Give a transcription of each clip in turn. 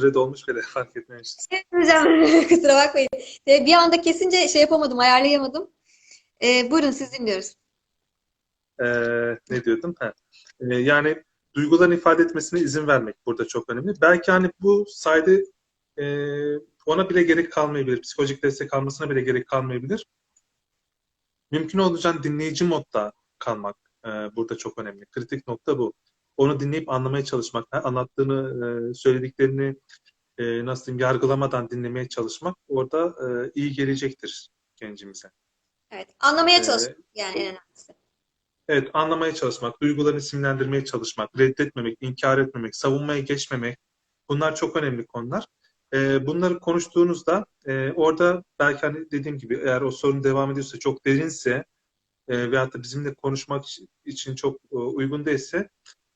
süre dolmuş bile fark etmemişiz. Hocam kusura bakmayın. E, Bir anda kesince şey yapamadım, ayarlayamadım. E, buyurun siz dinliyoruz. Ee, ne diyordum? Ha. Ee, yani duyguların ifade etmesine izin vermek burada çok önemli. Belki hani bu sayede e, ona bile gerek kalmayabilir. Psikolojik destek almasına bile gerek kalmayabilir. Mümkün olduğunca dinleyici modda kalmak e, burada çok önemli. Kritik nokta bu. Onu dinleyip anlamaya çalışmak, anlattığını, e, söylediklerini e, nasıl diyeyim, yargılamadan dinlemeye çalışmak orada e, iyi gelecektir gencimize. Evet, anlamaya Ee, çalışmak yani en önemlisi. Evet, anlamaya çalışmak, duygularını isimlendirmeye çalışmak, reddetmemek, inkar etmemek, savunmaya geçmemek. Bunlar çok önemli konular. Ee, bunları konuştuğunuzda e, orada belki hani dediğim gibi eğer o sorun devam ediyorsa, çok derinse e, veyahut da bizimle konuşmak için çok e, uygun değilse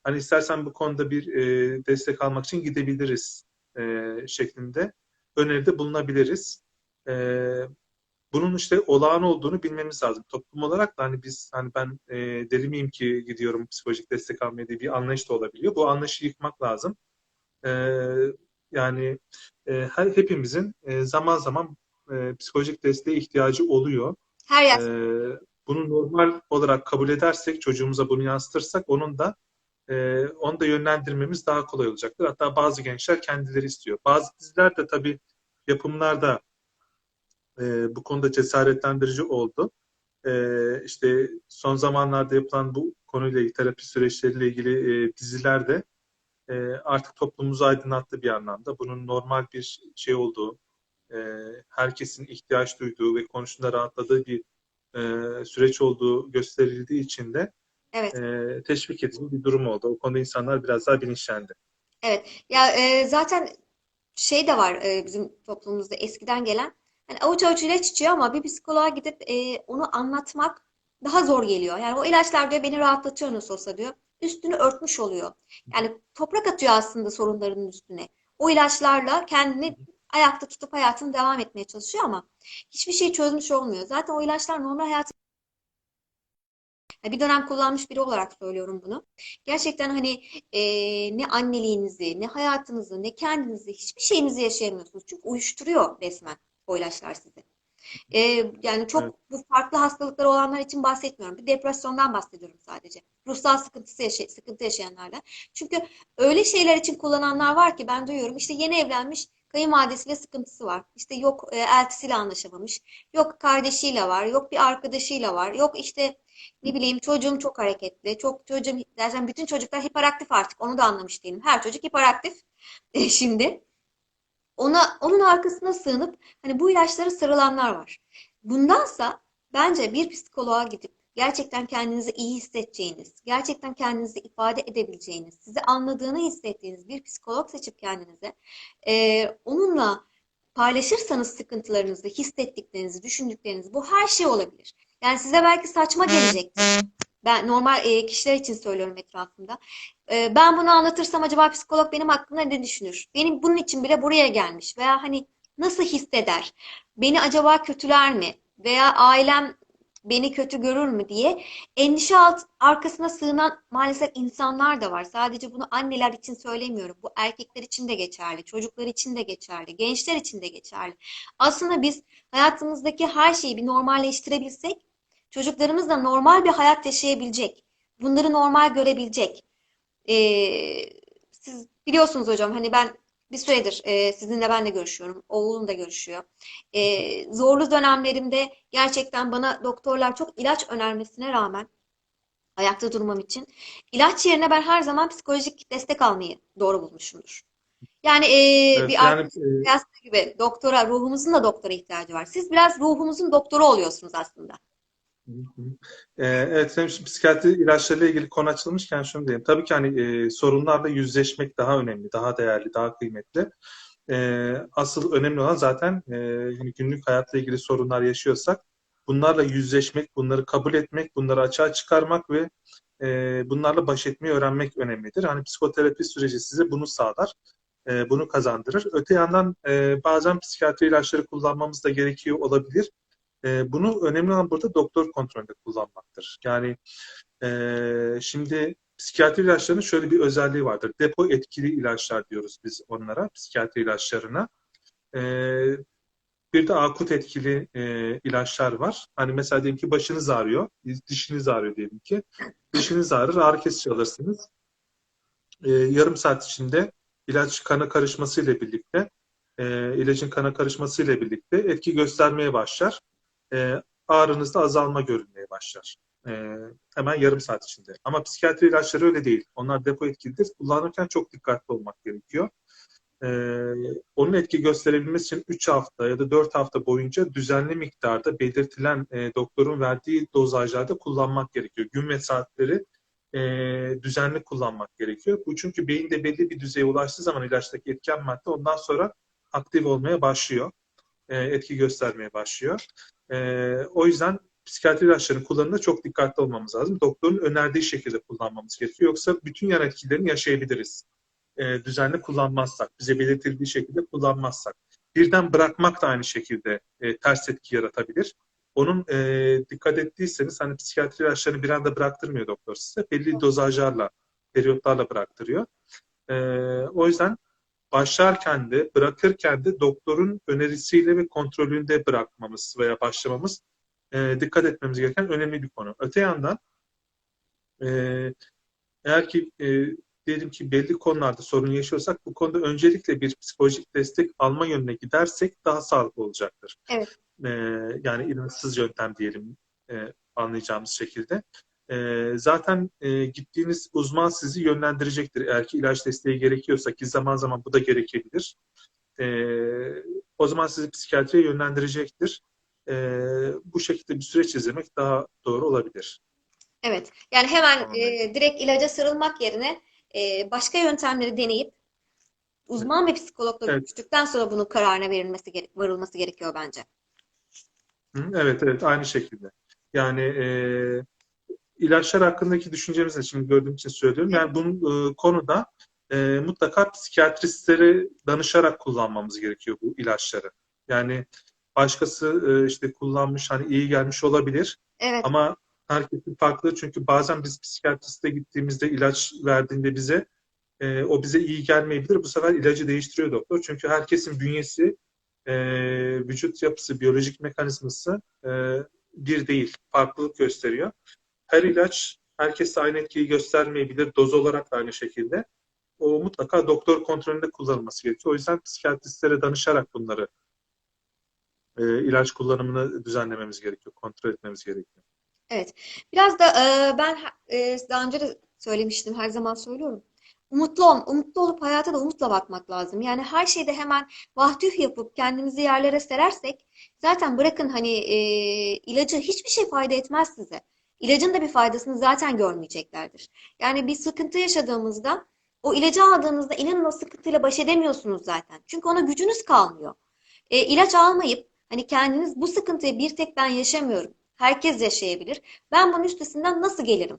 hani istersen bu konuda bir e, destek almak için gidebiliriz e, şeklinde öneride bulunabiliriz. E, bunun işte olağan olduğunu bilmemiz lazım. Toplum olarak da hani biz hani ben e, deli miyim ki gidiyorum psikolojik destek almaya diye bir anlayış da olabiliyor. Bu anlayışı yıkmak lazım. E, yani e, her hepimizin e, zaman zaman e, psikolojik desteğe ihtiyacı oluyor. Her yaş E, bunu normal olarak kabul edersek, çocuğumuza bunu yansıtırsak onun da e, onu da yönlendirmemiz daha kolay olacaktır. Hatta bazı gençler kendileri istiyor. Bazı diziler de tabii yapımlarda e, bu konuda cesaretlendirici oldu. E, işte son zamanlarda yapılan bu konuyla ilgili terapi süreçleriyle ilgili e, diziler de e, artık toplumumuzu aydınlattı bir anlamda. Bunun normal bir şey olduğu, e, herkesin ihtiyaç duyduğu ve konusunda rahatladığı bir e, süreç olduğu gösterildiği için de evet. e, teşvik edici bir durum oldu. O konuda insanlar biraz daha bilinçlendi. Evet. Ya e, zaten şey de var e, bizim toplumumuzda eskiden gelen hani avuç avuç ilaç içiyor ama bir psikoloğa gidip e, onu anlatmak daha zor geliyor. Yani o ilaçlar diyor beni rahatlatıyor nasıl olsa diyor. Üstünü örtmüş oluyor. Yani toprak atıyor aslında sorunlarının üstüne. O ilaçlarla kendini ayakta tutup hayatını devam etmeye çalışıyor ama hiçbir şey çözmüş olmuyor. Zaten o ilaçlar normal hayatı bir dönem kullanmış biri olarak söylüyorum bunu. Gerçekten hani e, ne anneliğinizi, ne hayatınızı, ne kendinizi, hiçbir şeyinizi yaşayamıyorsunuz. Çünkü uyuşturuyor resmen o ilaçlar sizi. E, yani çok Evet. bu farklı hastalıkları olanlar için bahsetmiyorum. Bir depresyondan bahsediyorum sadece. Ruhsal sıkıntısı yaşay sıkıntı yaşayanlardan. Çünkü öyle şeyler için kullananlar var ki ben duyuyorum. İşte yeni evlenmiş kayınvalidesiyle sıkıntısı var. İşte yok e, eltisiyle anlaşamamış. Yok kardeşiyle var. Yok bir arkadaşıyla var. Yok işte ne bileyim çocuğum çok hareketli. Çok çocuğum zaten bütün çocuklar hiperaktif artık. Onu da anlamış değilim. Her çocuk hiperaktif e, şimdi. Ona onun arkasına sığınıp hani bu ilaçlara sarılanlar var. Bundansa bence bir psikoloğa gidip gerçekten kendinizi iyi hissedeceğiniz, gerçekten kendinizi ifade edebileceğiniz, sizi anladığını hissettiğiniz bir psikolog seçip kendinize e, onunla paylaşırsanız sıkıntılarınızı, hissettiklerinizi, düşündüklerinizi bu her şey olabilir. Yani size belki saçma gelecektir. Ben normal e, kişiler için söylüyorum etrafımda. E, ben bunu anlatırsam acaba psikolog benim hakkımda ne düşünür? Benim bunun için bile buraya gelmiş veya hani nasıl hisseder? Beni acaba kötüler mi? Veya ailem beni kötü görür mü diye endişe alt, arkasına sığınan maalesef insanlar da var. Sadece bunu anneler için söylemiyorum. Bu erkekler için de geçerli, çocuklar için de geçerli, gençler için de geçerli. Aslında biz hayatımızdaki her şeyi bir normalleştirebilsek çocuklarımız da normal bir hayat yaşayabilecek. Bunları normal görebilecek. Ee, siz biliyorsunuz hocam hani ben bir süredir e, sizinle ben de görüşüyorum. Oğlum da görüşüyor. Ee, zorlu dönemlerimde gerçekten bana doktorlar çok ilaç önermesine rağmen ayakta durmam için ilaç yerine ben her zaman psikolojik destek almayı doğru bulmuşumdur. Yani e, Evet, bir yani e, gibi doktora, ruhumuzun da doktora ihtiyacı var. Siz biraz ruhumuzun doktoru oluyorsunuz aslında. Ee, evet, hem şimdi psikiyatri ilaçlarıyla ilgili konu açılmışken şunu diyeyim. Tabii ki hani e, sorunlarla yüzleşmek daha önemli, daha değerli, daha kıymetli. E, asıl önemli olan zaten e, hani günlük hayatla ilgili sorunlar yaşıyorsak bunlarla yüzleşmek, bunları kabul etmek, bunları açığa çıkarmak ve e, bunlarla baş etmeyi öğrenmek önemlidir. Hani psikoterapi süreci size bunu sağlar, e, bunu kazandırır. Öte yandan e, bazen psikiyatri ilaçları kullanmamız da gerekiyor olabilir. E, bunu önemli olan burada doktor kontrolünde kullanmaktır. Yani e, şimdi psikiyatri ilaçlarının şöyle bir özelliği vardır. Depo etkili ilaçlar diyoruz biz onlara, psikiyatri ilaçlarına. E, bir de akut etkili e, ilaçlar var. Hani mesela diyelim ki başınız ağrıyor, dişiniz ağrıyor diyelim ki. Dişiniz ağrır, ağrı kesici alırsınız. E, yarım saat içinde ilaç kana karışmasıyla birlikte, e, ilacın kana karışmasıyla birlikte etki göstermeye başlar. E, ağrınızda azalma görünmeye başlar. E, hemen yarım saat içinde. Ama psikiyatri ilaçları öyle değil. Onlar depo etkilidir. Kullanırken çok dikkatli olmak gerekiyor. Ee, onun etki gösterebilmesi için 3 hafta ya da 4 hafta boyunca düzenli miktarda belirtilen e, doktorun verdiği dozajlarda kullanmak gerekiyor. Gün ve saatleri e, düzenli kullanmak gerekiyor. Bu çünkü beyinde belli bir düzeye ulaştığı zaman ilaçtaki etken madde ondan sonra aktif olmaya başlıyor. E, etki göstermeye başlıyor. E, o yüzden psikiyatri ilaçlarının kullanımında çok dikkatli olmamız lazım. Doktorun önerdiği şekilde kullanmamız gerekiyor. Yoksa bütün yan etkilerini yaşayabiliriz e, düzenli kullanmazsak, bize belirtildiği şekilde kullanmazsak. Birden bırakmak da aynı şekilde e, ters etki yaratabilir. Onun e, dikkat ettiyseniz hani psikiyatri ilaçlarını bir anda bıraktırmıyor doktor size. Belli dozajlarla, periyotlarla bıraktırıyor. E, o yüzden başlarken de bırakırken de doktorun önerisiyle ve kontrolünde bırakmamız veya başlamamız e, dikkat etmemiz gereken önemli bir konu. Öte yandan e, eğer ki e, diyelim ki belli konularda sorun yaşıyorsak bu konuda öncelikle bir psikolojik destek alma yönüne gidersek daha sağlıklı olacaktır. Evet. Ee, yani ilaçsız yöntem diyelim e, anlayacağımız şekilde. E, zaten e, gittiğiniz uzman sizi yönlendirecektir. Eğer ki ilaç desteği gerekiyorsa ki zaman zaman bu da gerekebilir. E, o zaman sizi psikiyatriye yönlendirecektir. E, bu şekilde bir süreç izlemek daha doğru olabilir. Evet. Yani hemen e, direkt ilaca sarılmak yerine e, başka yöntemleri deneyip uzman bir psikologla Evet. görüştükten sonra bunun kararına verilmesi varılması gerekiyor bence. Hı, Evet evet aynı şekilde. Yani e, ilaçlar hakkındaki düşüncemizi de şimdi gördüğüm için söylüyorum. Yani bunun e, konuda e, mutlaka psikiyatristlere danışarak kullanmamız gerekiyor bu ilaçları. Yani başkası e, işte kullanmış hani iyi gelmiş olabilir Evet. ama herkesin farklı çünkü bazen biz psikiyatriste gittiğimizde ilaç verdiğinde bize e, o bize iyi gelmeyebilir. Bu sefer ilacı değiştiriyor doktor. Çünkü herkesin bünyesi e, vücut yapısı, biyolojik mekanizması e, bir değil. Farklılık gösteriyor. Her ilaç herkese aynı etkiyi göstermeyebilir. Doz olarak da aynı şekilde. O mutlaka doktor kontrolünde kullanılması gerekiyor. O yüzden psikiyatristlere danışarak bunları e, ilaç kullanımını düzenlememiz gerekiyor, kontrol etmemiz gerekiyor. Evet. Biraz da e, ben e, daha önce de söylemiştim, her zaman söylüyorum. Umutlu ol, umutlu olup hayata da umutla bakmak lazım. Yani her şeyde hemen vahtüh yapıp kendimizi yerlere serersek zaten bırakın hani e, ilacı hiçbir şey fayda etmez size. İlacın da bir faydasını zaten görmeyeceklerdir. Yani bir sıkıntı yaşadığımızda o ilacı aldığınızda inanın o sıkıntıyla baş edemiyorsunuz zaten. Çünkü ona gücünüz kalmıyor. E, ilaç almayıp hani kendiniz bu sıkıntıyı bir tek ben yaşamıyorum. Herkes yaşayabilir. Ben bunun üstesinden nasıl gelirim?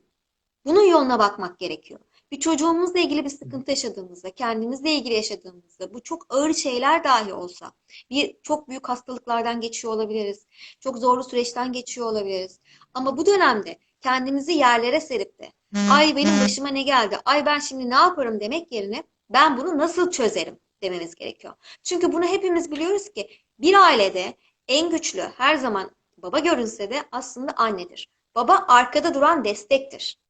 Bunun yoluna bakmak gerekiyor. Bir çocuğumuzla ilgili bir sıkıntı yaşadığımızda, kendimizle ilgili yaşadığımızda, bu çok ağır şeyler dahi olsa, bir çok büyük hastalıklardan geçiyor olabiliriz, çok zorlu süreçten geçiyor olabiliriz. Ama bu dönemde kendimizi yerlere serip de, ay benim başıma ne geldi, ay ben şimdi ne yaparım demek yerine, ben bunu nasıl çözerim dememiz gerekiyor. Çünkü bunu hepimiz biliyoruz ki bir ailede en güçlü her zaman baba görünse de aslında annedir. Baba arkada duran destektir.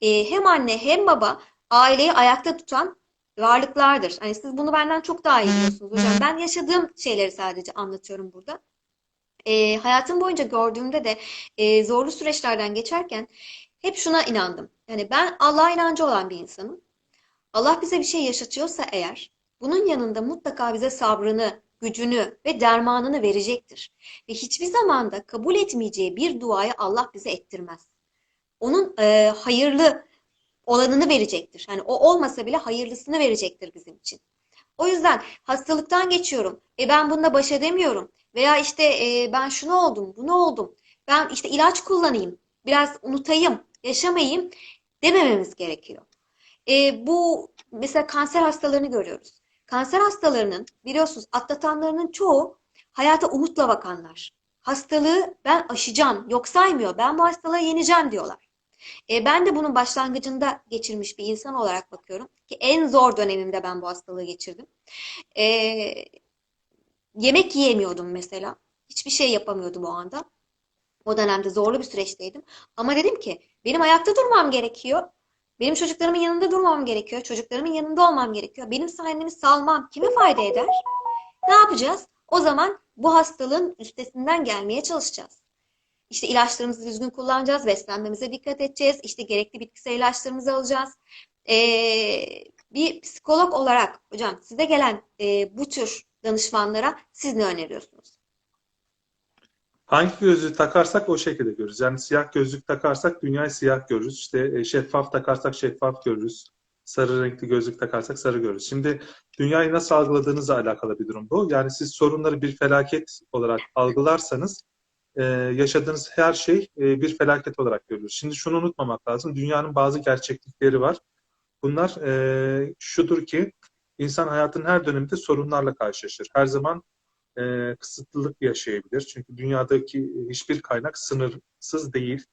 Ee, hem anne hem baba aileyi ayakta tutan varlıklardır. Hani siz bunu benden çok daha iyi biliyorsunuz hocam. Ben yaşadığım şeyleri sadece anlatıyorum burada. Ee, hayatım boyunca gördüğümde de e, zorlu süreçlerden geçerken hep şuna inandım. Yani ben Allah'a inancı olan bir insanım. Allah bize bir şey yaşatıyorsa eğer bunun yanında mutlaka bize sabrını, gücünü ve dermanını verecektir. Ve hiçbir zamanda kabul etmeyeceği bir duayı Allah bize ettirmez. Onun e, hayırlı olanını verecektir. Hani o olmasa bile hayırlısını verecektir bizim için. O yüzden hastalıktan geçiyorum. E ben bununla baş edemiyorum. Veya işte e, ben şunu oldum, bunu oldum. Ben işte ilaç kullanayım, biraz unutayım, yaşamayayım demememiz gerekiyor. E, bu mesela kanser hastalarını görüyoruz. Kanser hastalarının biliyorsunuz atlatanlarının çoğu hayata umutla bakanlar. Hastalığı ben aşacağım, yok saymıyor. Ben bu hastalığı yeneceğim diyorlar. E, ben de bunun başlangıcında geçirmiş bir insan olarak bakıyorum ki en zor dönemimde ben bu hastalığı geçirdim. E, yemek yiyemiyordum mesela. Hiçbir şey yapamıyordum o anda. O dönemde zorlu bir süreçteydim. Ama dedim ki benim ayakta durmam gerekiyor. Benim çocuklarımın yanında durmam gerekiyor. Çocuklarımın yanında olmam gerekiyor. Benim kendimi salmam kime fayda eder? Ne yapacağız? O zaman bu hastalığın üstesinden gelmeye çalışacağız. İşte ilaçlarımızı düzgün kullanacağız, beslenmemize dikkat edeceğiz, işte gerekli bitkisel ilaçlarımızı alacağız. Ee, bir psikolog olarak hocam size gelen e, bu tür danışmanlara siz ne öneriyorsunuz? Hangi gözlüğü takarsak o şekilde görürüz. Yani siyah gözlük takarsak dünyayı siyah görürüz. İşte e, şeffaf takarsak şeffaf görürüz. Sarı renkli gözlük takarsak sarı görürüz. Şimdi dünyayı nasıl algıladığınızla alakalı bir durum bu. Yani siz sorunları bir felaket olarak algılarsanız e, yaşadığınız her şey e, bir felaket olarak görülür. Şimdi şunu unutmamak lazım. Dünyanın bazı gerçeklikleri var. Bunlar e, şudur ki insan hayatın her döneminde sorunlarla karşılaşır. Her zaman kısıtlılık yaşayabilir. Çünkü dünyadaki hiçbir kaynak sınırsız değil.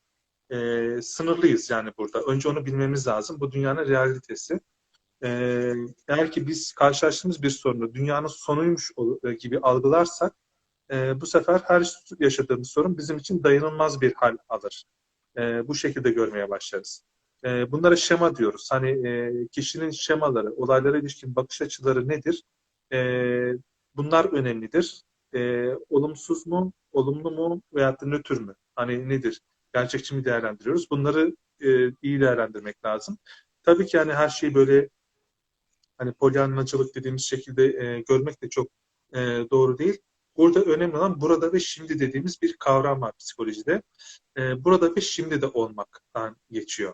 Sınırlıyız yani burada. Önce onu bilmemiz lazım. Bu dünyanın realitesi. Eğer ki biz karşılaştığımız bir sorunu dünyanın sonuymuş gibi algılarsak e, bu sefer her yaşadığımız sorun bizim için dayanılmaz bir hal alır. E, bu şekilde görmeye başlarız. E, bunlara şema diyoruz. Hani e, kişinin şemaları, olaylara ilişkin bakış açıları nedir? E, bunlar önemlidir. E, olumsuz mu, olumlu mu veyahut da nötr mü? Hani nedir? Gerçekçi mi değerlendiriyoruz? Bunları e, iyi değerlendirmek lazım. Tabii ki yani her şeyi böyle hani polyanlacılık dediğimiz şekilde e, görmek de çok e, doğru değil. Burada önemli olan burada ve şimdi dediğimiz bir kavram var psikolojide. E, burada ve şimdi de olmaktan geçiyor.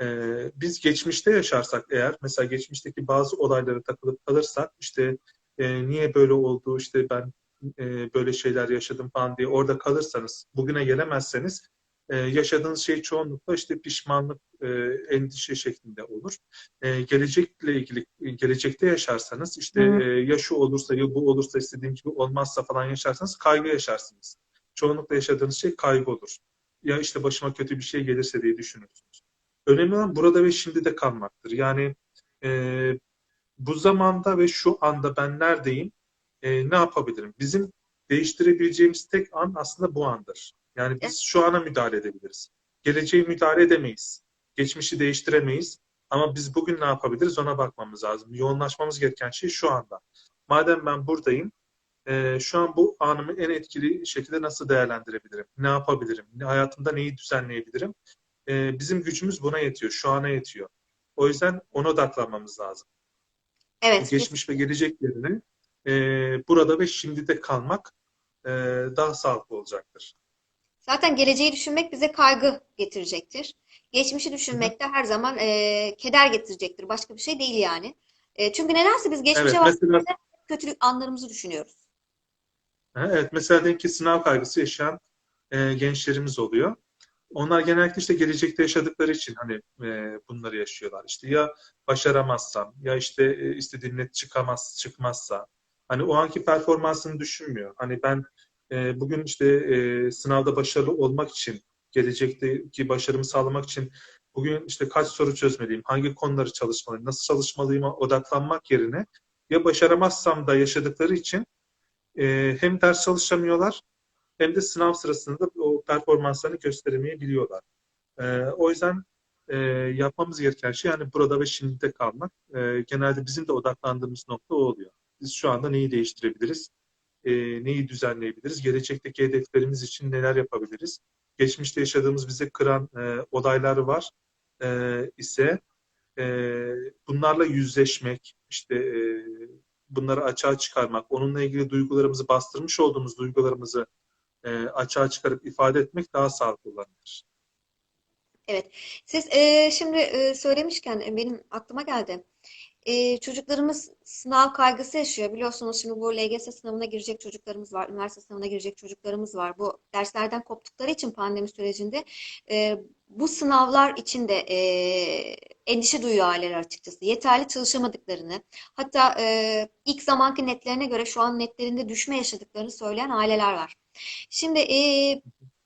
E, biz geçmişte yaşarsak eğer, mesela geçmişteki bazı olaylara takılıp kalırsak, işte e, niye böyle oldu, işte ben e, böyle şeyler yaşadım falan diye orada kalırsanız, bugüne gelemezseniz e, yaşadığınız şey çoğunlukla işte pişmanlık, e, endişe şeklinde olur. E, gelecekle ilgili, gelecekte yaşarsanız işte e, ya şu olursa ya bu olursa istediğim gibi olmazsa falan yaşarsanız kaygı yaşarsınız. Çoğunlukla yaşadığınız şey kaygı olur. Ya işte başıma kötü bir şey gelirse diye düşünürsünüz. Önemli olan burada ve şimdi de kalmaktır. Yani e, bu zamanda ve şu anda ben neredeyim, e, ne yapabilirim? Bizim değiştirebileceğimiz tek an aslında bu andır. Yani biz şu ana müdahale edebiliriz. Geleceği müdahale edemeyiz. Geçmişi değiştiremeyiz. Ama biz bugün ne yapabiliriz ona bakmamız lazım. Yoğunlaşmamız gereken şey şu anda. Madem ben buradayım, e, şu an bu anımı en etkili şekilde nasıl değerlendirebilirim? Ne yapabilirim? Hayatımda neyi düzenleyebilirim? E, bizim gücümüz buna yetiyor. Şu ana yetiyor. O yüzden ona odaklanmamız lazım. Evet. Geçmiş ve gelecek yerine e, burada ve şimdide kalmak e, daha sağlıklı olacaktır. Zaten geleceği düşünmek bize kaygı getirecektir. Geçmişi düşünmek de her zaman e, keder getirecektir. Başka bir şey değil yani. E, çünkü nedense biz geçmişe Evet, mesela- kötülük anlarımızı düşünüyoruz. Evet, mesela diyelim ki sınav kaygısı yaşayan e, gençlerimiz oluyor. Onlar genellikle işte gelecekte yaşadıkları için hani e, bunları yaşıyorlar. İşte ya başaramazsam, ya işte e, istediğim net çıkamaz, çıkmazsa. Hani o anki performansını düşünmüyor. Hani ben e, bugün işte e, sınavda başarılı olmak için, gelecekteki başarımı sağlamak için bugün işte kaç soru çözmeliyim, hangi konuları çalışmalıyım, nasıl çalışmalıyıma odaklanmak yerine ya başaramazsam da yaşadıkları için e, hem ders çalışamıyorlar hem de sınav sırasında o performanslarını gösteremeyebiliyorlar. E, o yüzden yapmamız gereken şey yani burada ve şimdide kalmak. Genelde bizim de odaklandığımız nokta o oluyor. Biz şu anda neyi değiştirebiliriz? E, neyi düzenleyebiliriz? Gelecekteki hedeflerimiz için neler yapabiliriz? Geçmişte yaşadığımız bizi kıran e, olaylar var e, ise e, bunlarla yüzleşmek, işte e, bunları açığa çıkarmak, onunla ilgili duygularımızı, bastırmış olduğumuz duygularımızı e, açığa çıkarıp ifade etmek daha sağlıklı olabilir. Evet. Siz e, şimdi e, söylemişken e, benim aklıma geldi. E, çocuklarımız sınav kaygısı yaşıyor. Biliyorsunuz şimdi bu LGS sınavına girecek çocuklarımız var, üniversite sınavına girecek çocuklarımız var. Bu derslerden koptukları için pandemi sürecinde e, bu sınavlar için de e, endişe duyuyor aileler açıkçası. Yeterli çalışamadıklarını, hatta e, ilk zamanki netlerine göre şu an netlerinde düşme yaşadıklarını söyleyen aileler var. Şimdi e,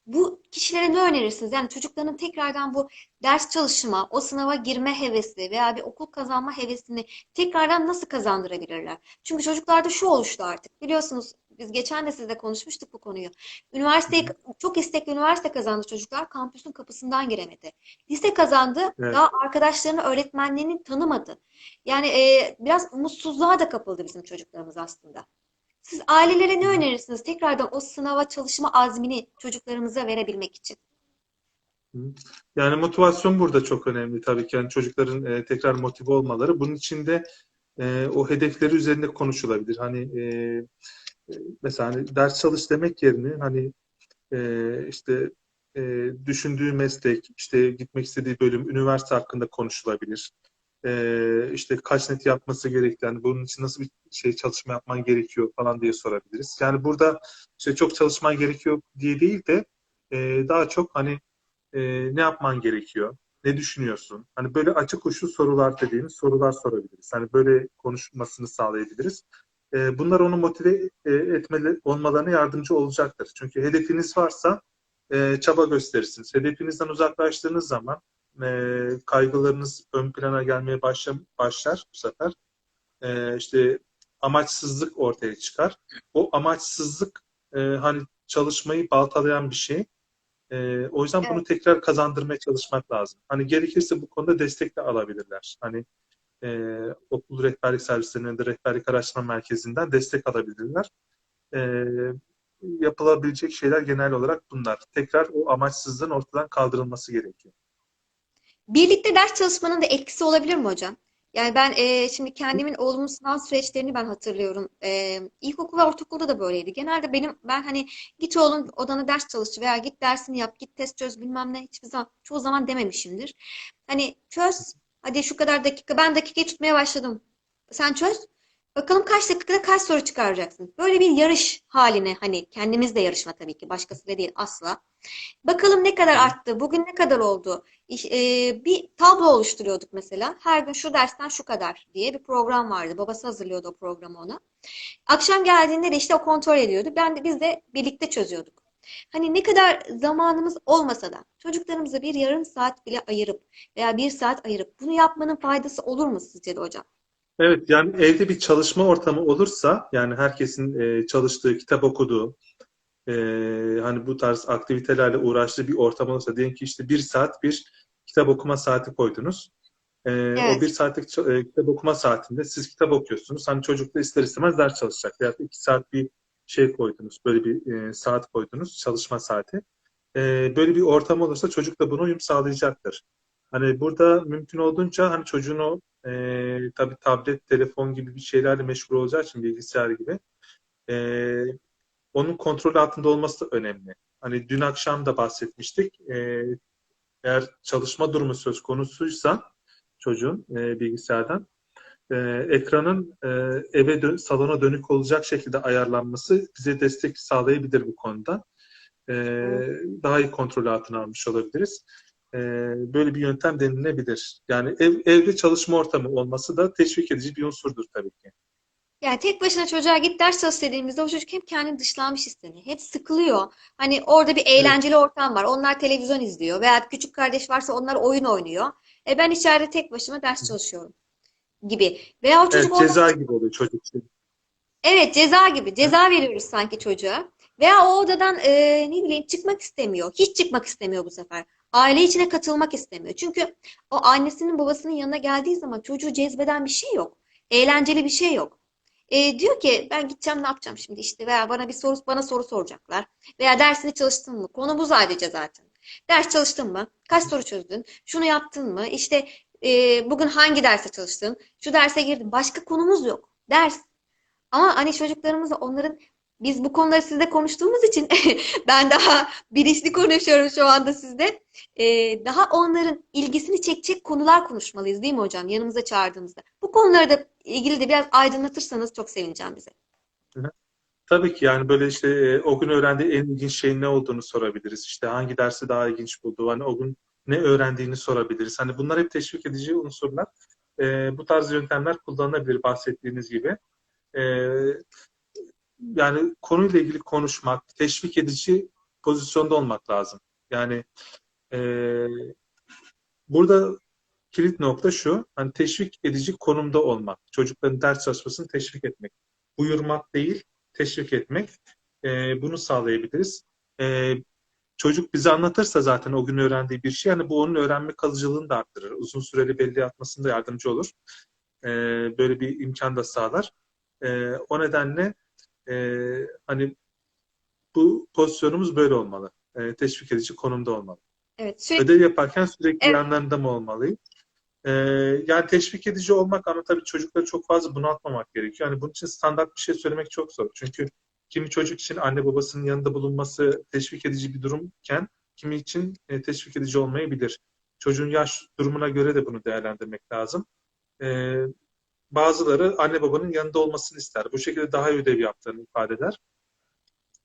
bu kişilere ne önerirsiniz? Yani çocukların tekrardan bu ders çalışma, o sınava girme hevesi veya bir okul kazanma hevesini tekrardan nasıl kazandırabilirler? Çünkü çocuklarda şu oluştu artık. Biliyorsunuz biz geçen de sizle konuşmuştuk bu konuyu. Üniversiteye çok istekli üniversite kazandı çocuklar. Kampüsün kapısından giremedi. Lise kazandı. Evet. Daha arkadaşlarını, öğretmenlerini tanımadı. Yani e, biraz umutsuzluğa da kapıldı bizim çocuklarımız aslında. Siz ailelere ne önerirsiniz? Tekrardan o sınava çalışma azmini çocuklarımıza verebilmek için. Yani motivasyon burada çok önemli tabii ki. Yani çocukların e, tekrar motive olmaları. Bunun için de e, o hedefleri üzerinde konuşulabilir. Hani e, mesela hani ders çalış demek yerine hani işte düşündüğü meslek, işte gitmek istediği bölüm, üniversite hakkında konuşulabilir. E, işte kaç net yapması gerektiği, yani bunun için nasıl bir şey çalışma yapman gerekiyor falan diye sorabiliriz. Yani burada işte çok çalışman gerekiyor diye değil de e, daha çok hani e, ne yapman gerekiyor? Ne düşünüyorsun? Hani böyle açık uçlu sorular dediğimiz sorular sorabiliriz. Hani böyle konuşmasını sağlayabiliriz. E, bunlar onu motive e, etmeli olmalarına yardımcı olacaktır. Çünkü hedefiniz varsa e, çaba gösterirsiniz. Hedefinizden uzaklaştığınız zaman e, kaygılarınız ön plana gelmeye başla, başlar bu sefer. E, işte amaçsızlık ortaya çıkar. O amaçsızlık e, hani çalışmayı baltalayan bir şey. Ee, o yüzden bunu tekrar kazandırmaya çalışmak lazım. Hani gerekirse bu konuda destek de alabilirler. Hani e, okul rehberlik servislerinden de rehberlik araştırma merkezinden destek alabilirler. E, yapılabilecek şeyler genel olarak bunlar. Tekrar o amaçsızlığın ortadan kaldırılması gerekiyor. Birlikte ders çalışmanın da etkisi olabilir mi hocam? Yani ben e, şimdi kendimin oğlumun sınav süreçlerini ben hatırlıyorum. E, ilkokul ve ortaokulda da böyleydi. Genelde benim ben hani git oğlum odana ders çalış veya git dersini yap, git test çöz bilmem ne hiçbir zaman çoğu zaman dememişimdir. Hani çöz hadi şu kadar dakika ben dakikayı tutmaya başladım. Sen çöz. Bakalım kaç dakikada kaç soru çıkaracaksın. Böyle bir yarış haline hani kendimiz de yarışma tabii ki başkasıyla değil asla. Bakalım ne kadar arttı, bugün ne kadar oldu. E, bir tablo oluşturuyorduk mesela. Her gün şu dersten şu kadar diye bir program vardı. Babası hazırlıyordu o programı ona. Akşam geldiğinde de işte o kontrol ediyordu. Ben de biz de birlikte çözüyorduk. Hani ne kadar zamanımız olmasa da çocuklarımıza bir yarım saat bile ayırıp veya bir saat ayırıp bunu yapmanın faydası olur mu sizce de hocam? Evet yani evde bir çalışma ortamı olursa yani herkesin e, çalıştığı, kitap okuduğu, e, hani bu tarz aktivitelerle uğraştığı bir ortam olursa diyelim ki işte bir saat bir kitap okuma saati koydunuz. E, Evet. o bir saatlik e, kitap okuma saatinde siz kitap okuyorsunuz. Hani çocuk da ister istemez ders çalışacak. Veya iki saat bir şey koydunuz. Böyle bir e, saat koydunuz. Çalışma saati. E, böyle bir ortam olursa çocuk da buna uyum sağlayacaktır. Hani burada mümkün olduğunca hani çocuğun o e, tabii tablet, telefon gibi bir şeylerle meşgul olacağı için bilgisayar gibi e, onun kontrol altında olması da önemli. Hani dün akşam da bahsetmiştik. E, eğer çalışma durumu söz konusuysa çocuğun e, bilgisayardan e, ekranın e, eve dön- salona dönük olacak şekilde ayarlanması bize destek sağlayabilir bu konuda. E, daha iyi kontrol altına almış olabiliriz. E, böyle bir yöntem denilebilir. Yani ev, evde çalışma ortamı olması da teşvik edici bir unsurdur tabii ki. Yani tek başına çocuğa git ders çalış dediğimizde o çocuk hep kendini dışlanmış hissediyor. Hep sıkılıyor. Hani orada bir eğlenceli ortam var. Onlar televizyon izliyor veya küçük kardeş varsa onlar oyun oynuyor. E ben içeride tek başıma ders çalışıyorum gibi. Veya o Evet, çocuk orada ceza gibi oluyor çocuk için. Evet ceza gibi. Ceza veriyoruz sanki çocuğa. Veya o odadan e, ne bileyim çıkmak istemiyor. Hiç çıkmak istemiyor bu sefer. Aile içine katılmak istemiyor. Çünkü o annesinin babasının yanına geldiği zaman çocuğu cezbeden bir şey yok. Eğlenceli bir şey yok. E, diyor ki ben gideceğim ne yapacağım şimdi işte veya bana bir soru bana soru soracaklar. Veya dersini çalıştın mı? Konu bu sadece zaten. Ders çalıştın mı? Kaç soru çözdün? Şunu yaptın mı? İşte e, bugün hangi derse çalıştın? Şu derse girdin. Başka konumuz yok. Ders. Ama hani çocuklarımızla onların biz bu konuları sizle konuştuğumuz için ben daha bilinçli konuşuyorum şu anda sizde. Ee, daha onların ilgisini çekecek konular konuşmalıyız değil mi hocam? Yanımıza çağırdığımızda. Bu konuları da ilgili de biraz aydınlatırsanız çok sevineceğim bize. Tabii ki yani böyle işte e, o gün öğrendiği en ilginç şeyin ne olduğunu sorabiliriz. İşte hangi dersi daha ilginç buldu, hani o gün ne öğrendiğini sorabiliriz. Hani bunlar hep teşvik edici unsurlar. E, bu tarz yöntemler kullanılabilir bahsettiğiniz gibi. E, yani konuyla ilgili konuşmak, teşvik edici pozisyonda olmak lazım. Yani e, burada kilit nokta şu, hani teşvik edici konumda olmak, çocukların ders çalışmasını teşvik etmek. Buyurmak değil, teşvik etmek. E, bunu sağlayabiliriz. E, çocuk bize anlatırsa zaten o gün öğrendiği bir şey, yani bu onun öğrenme kalıcılığını da arttırır. Uzun süreli belli yapmasında yardımcı olur. E, böyle bir imkan da sağlar. E, o nedenle e, hani bu pozisyonumuz böyle olmalı. E, teşvik edici konumda olmalı. Evet, sürekli Ödev yaparken sürekli Evet. yanlarında mı olmalıyım? Ee, yani teşvik edici olmak ama tabii çocukları çok fazla bunaltmamak gerekiyor. Yani bunun için standart bir şey söylemek çok zor. Çünkü kimi çocuk için anne babasının yanında bulunması teşvik edici bir durumken kimi için e, teşvik edici olmayabilir. Çocuğun yaş durumuna göre de bunu değerlendirmek lazım. Ee, bazıları anne babanın yanında olmasını ister. Bu şekilde daha iyi ödev yaptığını ifade eder.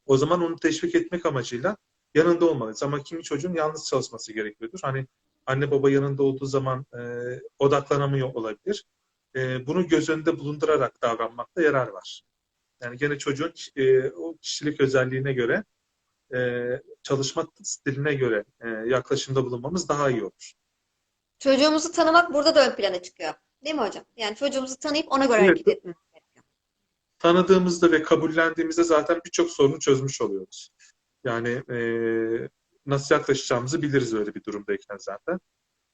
O zaman onu teşvik etmek amacıyla yanında olmalıyız. Ama kimi çocuğun yalnız çalışması gerekiyordur. Hani anne baba yanında olduğu zaman e, odaklanamıyor olabilir. E, bunu göz önünde bulundurarak davranmakta yarar var. Yani gene çocuğun e, o kişilik özelliğine göre e, çalışma stiline göre e, yaklaşımda bulunmamız daha iyi olur. çocuğumuzu tanımak burada da ön plana çıkıyor. Değil mi hocam? Yani çocuğumuzu tanıyıp ona göre Evet. hareket etmemiz gerekiyor. Tanıdığımızda ve kabullendiğimizde zaten birçok sorunu çözmüş oluyoruz. Yani e, nasıl yaklaşacağımızı biliriz öyle bir durumdayken zaten.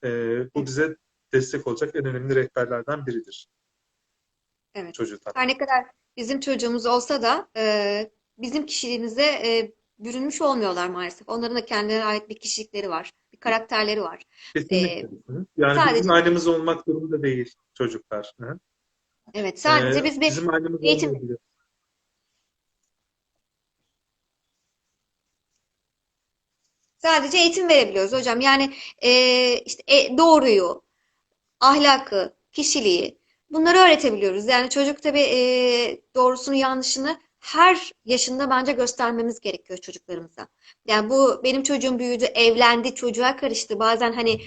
E, bu bize destek olacak en önemli rehberlerden biridir. Evet. Çocuğu. Her ne kadar bizim çocuğumuz olsa da e, bizim kişiliğimize e, bürünmüş olmuyorlar maalesef. Onların da kendilerine ait bir kişilikleri var, bir karakterleri var. Kesinlikle. Hı. Yani sadece- bizim ailemiz olmak durumunda değil çocuklar. Hı. Evet, sadece Ee, biz bir bizim ailemiz eğitim- olmayabilir. sadece eğitim verebiliyoruz hocam. Yani e, işte e, doğruyu, ahlakı, kişiliği bunları öğretebiliyoruz. Yani çocuk tabii e, doğrusunu yanlışını her yaşında bence göstermemiz gerekiyor çocuklarımıza. Yani bu benim çocuğum büyüdü, evlendi, çocuğa karıştı. Bazen hani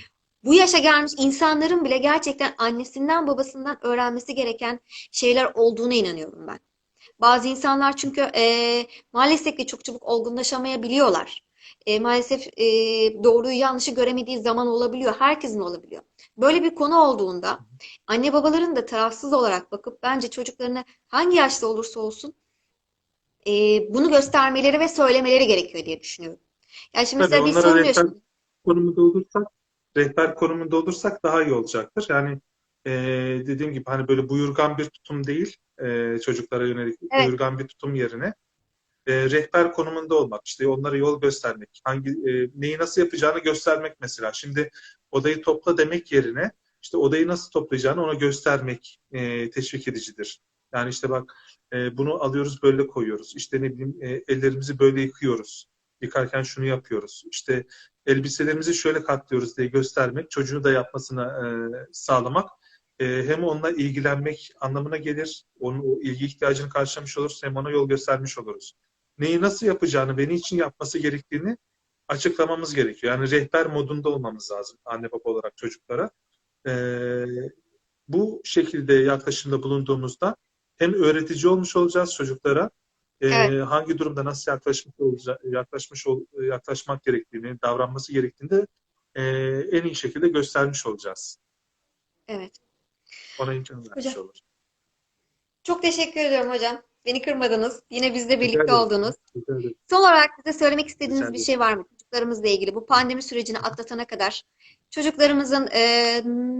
bu yaşa gelmiş insanların bile gerçekten annesinden babasından öğrenmesi gereken şeyler olduğuna inanıyorum ben. Bazı insanlar çünkü e, maalesef ki çok çabuk olgunlaşamayabiliyorlar. E, maalesef e, doğruyu yanlışı göremediği zaman olabiliyor. Herkesin olabiliyor. Böyle bir konu olduğunda anne babaların da tarafsız olarak bakıp bence çocuklarına hangi yaşta olursa olsun e, bunu göstermeleri ve söylemeleri gerekiyor diye düşünüyorum. Yani şimdi Tabii mesela bir sorun rehber konumunda olursak, rehber konumunda olursak daha iyi olacaktır. Yani e, dediğim gibi hani böyle buyurgan bir tutum değil, e, çocuklara yönelik Evet. buyurgan bir tutum yerine e, rehber konumunda olmak, işte onlara yol göstermek, hangi e, neyi nasıl yapacağını göstermek mesela. Şimdi odayı topla demek yerine işte odayı nasıl toplayacağını ona göstermek e, teşvik edicidir. Yani işte bak e, bunu alıyoruz böyle koyuyoruz. İşte ne bileyim e, ellerimizi böyle yıkıyoruz. Yıkarken şunu yapıyoruz. İşte elbiselerimizi şöyle katlıyoruz diye göstermek, çocuğu da yapmasına e, sağlamak hem onunla ilgilenmek anlamına gelir. Onun o ilgi ihtiyacını karşılamış oluruz hem ona yol göstermiş oluruz. Neyi nasıl yapacağını ve niçin yapması gerektiğini açıklamamız gerekiyor. Yani rehber modunda olmamız lazım anne baba olarak çocuklara. E, bu şekilde yaklaşımda bulunduğumuzda hem öğretici olmuş olacağız çocuklara, e, Evet. hangi durumda nasıl yaklaşmış olacak, yaklaşmış ol, yaklaşmak gerektiğini, davranması gerektiğini de e, en iyi şekilde göstermiş olacağız. Evet. Ona imkan vermiş Hocam. olur. Çok teşekkür ediyorum hocam. Beni kırmadınız. Yine bizle Rica birlikte ederim. oldunuz. Rica. Son olarak bize söylemek istediğiniz Rica bir şey var mı? Çocuklarımızla ilgili bu pandemi sürecini atlatana kadar çocuklarımızın e,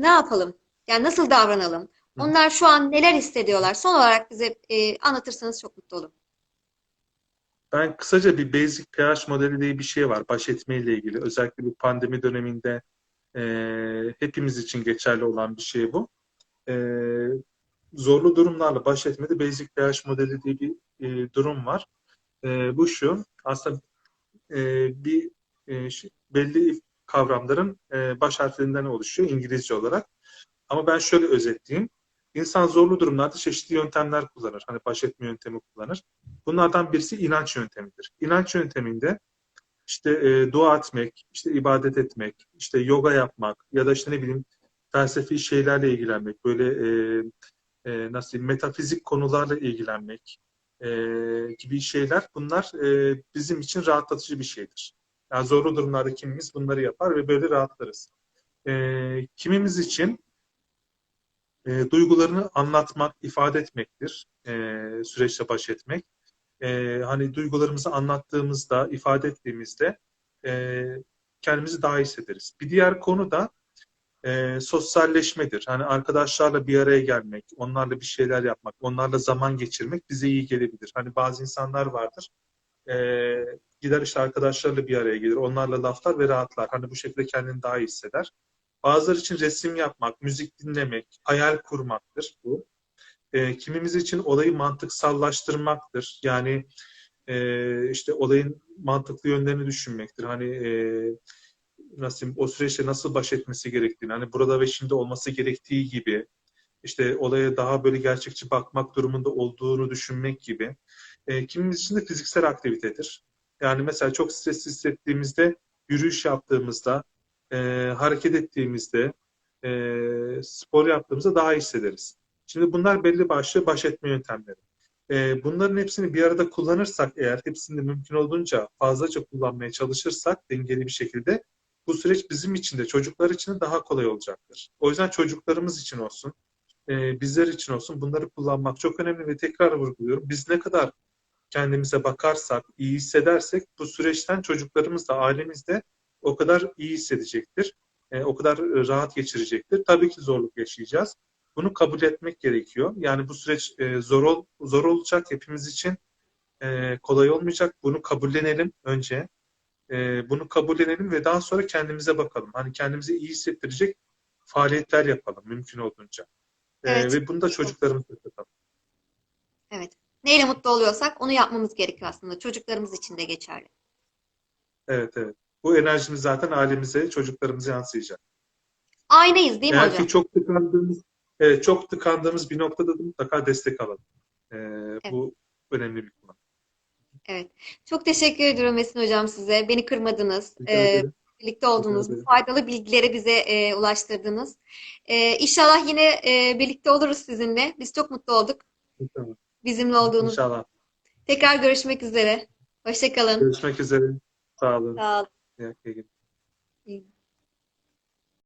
ne yapalım? Yani nasıl davranalım? Onlar şu an neler hissediyorlar? Son olarak bize e, anlatırsanız çok mutlu olurum. Ben kısaca bir basic pH modeli diye bir şey var baş etmeyle ilgili. Özellikle bu pandemi döneminde e, hepimiz için geçerli olan bir şey bu. E, zorlu durumlarla baş etmede basic pH modeli diye bir e, durum var. E, bu şu, aslında e, bir e, şey- belli kavramların e, baş harflerinden oluşuyor İngilizce olarak. Ama ben şöyle özetleyeyim. İnsan zorlu durumlarda çeşitli yöntemler kullanır. Hani baş etme yöntemi kullanır. Bunlardan birisi inanç yöntemidir. İnanç yönteminde işte e, dua etmek, işte ibadet etmek, işte yoga yapmak ya da işte ne bileyim felsefi şeylerle ilgilenmek, böyle e, e, nasıl diyeyim, metafizik konularla ilgilenmek e, gibi şeyler bunlar e, bizim için rahatlatıcı bir şeydir. Yani zorlu durumlarda kimimiz bunları yapar ve böyle rahatlarız. Ee, kimimiz için e, duygularını anlatmak, ifade etmektir. E, süreçle baş etmek. E, hani duygularımızı anlattığımızda, ifade ettiğimizde e, kendimizi daha iyi hissederiz. Bir diğer konu da e, sosyalleşmedir. Hani arkadaşlarla bir araya gelmek, onlarla bir şeyler yapmak, onlarla zaman geçirmek bize iyi gelebilir. Hani bazı insanlar vardır. E, gider işte arkadaşlarla bir araya gelir, onlarla laflar ve rahatlar. Hani bu şekilde kendini daha iyi hisseder. Bazıları için resim yapmak, müzik dinlemek, hayal kurmaktır bu. E, kimimiz için olayı mantıksallaştırmaktır. Yani e, işte olayın mantıklı yönlerini düşünmektir. Hani e, nasıl o süreçte nasıl baş etmesi gerektiğini, hani burada ve şimdi olması gerektiği gibi, işte olaya daha böyle gerçekçi bakmak durumunda olduğunu düşünmek gibi. E, kimimiz için de fiziksel aktivitedir. Yani mesela çok stresli hissettiğimizde, yürüyüş yaptığımızda, e, hareket ettiğimizde, e, spor yaptığımızda daha hissederiz. Şimdi bunlar belli başlı baş etme yöntemleri. E, bunların hepsini bir arada kullanırsak eğer, hepsini mümkün olduğunca fazlaca kullanmaya çalışırsak dengeli bir şekilde bu süreç bizim için de çocuklar için de daha kolay olacaktır. O yüzden çocuklarımız için olsun, e, bizler için olsun bunları kullanmak çok önemli ve tekrar vurguluyorum. Biz ne kadar kendimize bakarsak, iyi hissedersek bu süreçten çocuklarımız da ailemiz de o kadar iyi hissedecektir. E, o kadar e, rahat geçirecektir. Tabii ki zorluk yaşayacağız. Bunu kabul etmek gerekiyor. Yani bu süreç e, zor ol, zor olacak hepimiz için. E, kolay olmayacak. Bunu kabullenelim önce. E, bunu kabullenelim ve daha sonra kendimize bakalım. Hani kendimizi iyi hissettirecek faaliyetler yapalım mümkün olduğunca. E, Evet. ve bunu da çocuklarımıza yapalım. Evet. Neyle mutlu oluyorsak onu yapmamız gerekiyor aslında. Çocuklarımız için de geçerli. Evet evet. Bu enerjimiz zaten ailemize, çocuklarımıza yansıyacak. Aynayız değil mi Eğer hocam? ki çok tıkandığımız, evet, çok tıkandığımız bir noktada da mutlaka destek alalım. E, Bu önemli bir konu. Evet. Çok teşekkür ediyorum Esin hocam size. Beni kırmadınız. Ee, birlikte olduğunuz, faydalı bilgileri bize e, ulaştırdınız. Ee, inşallah yine e, birlikte oluruz sizinle. Biz çok mutlu olduk İnşallah. bizimle olduğunuz. İnşallah. Tekrar görüşmek üzere. Hoşça kalın. Görüşmek üzere. Sağ olun. Sağ olun. İyi- iyi günler.